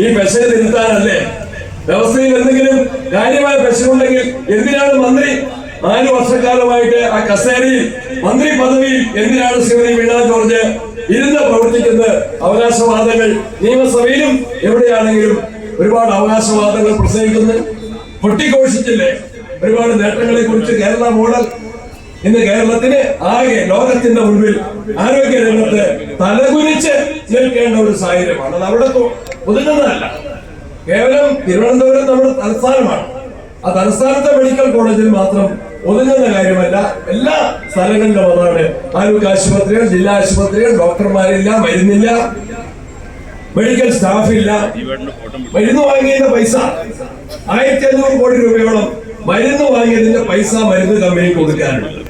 ഈ പെശ തിരുത്താനല്ലേ? വ്യവസ്ഥയിൽ എന്തെങ്കിലും കാര്യമായ പെശകുണ്ടെങ്കിൽ എന്തിനാണ് മന്ത്രി നാല് വർഷക്കാലമായിട്ട് ആ കസേരയിൽ മന്ത്രി പദവിയിൽ എന്തിനാണ് ശ്രീമതി വീണ ജോർജ് ഇരുന്ന് പ്രവർത്തിക്കുന്നത്? അവകാശവാദങ്ങൾ നിയമസഭയിലും എവിടെയാണെങ്കിലും ഒരുപാട് അവകാശവാദങ്ങൾ പ്രസംഗിക്കുന്നു. പൊട്ടിഘോഷിച്ചില്ലേ? ഒരുപാട് നേട്ടങ്ങളെ കുറിച്ച് കേരള മോഡൽ ഇന്ന് കേരളത്തിന് ആകെ ലോകത്തിന്റെ മുൻപിൽ ആരോഗ്യ രംഗത്ത് തലകുനിച്ച് നിൽക്കേണ്ട ഒരു സാഹചര്യമാണ്. അത് അവിടെ ഒതുങ്ങുന്നതല്ല കേവലം തിരുവനന്തപുരം നമ്മുടെ തലസ്ഥാനമാണ്. ആ തലസ്ഥാനത്തെ മെഡിക്കൽ കോളേജിൽ മാത്രം ഒതുങ്ങുന്ന കാര്യമല്ല എല്ലാ സ്ഥലങ്ങളിലും അതാണ് ആരോഗ്യ ആശുപത്രികൾ ജില്ലാ ആശുപത്രികൾ ഡോക്ടർമാരില്ല മരുന്നില്ല മെഡിക്കൽ സ്റ്റാഫ് ഇല്ല മരുന്ന് വാങ്ങിയതിന്റെ പൈസ ആയിരത്തി അഞ്ഞൂറ് കോടി രൂപയോളം മരുന്ന് വാങ്ങിയതിന്റെ പൈസ മരുന്ന് കമ്പനിക്ക് കൊടുക്കാനുണ്ട്.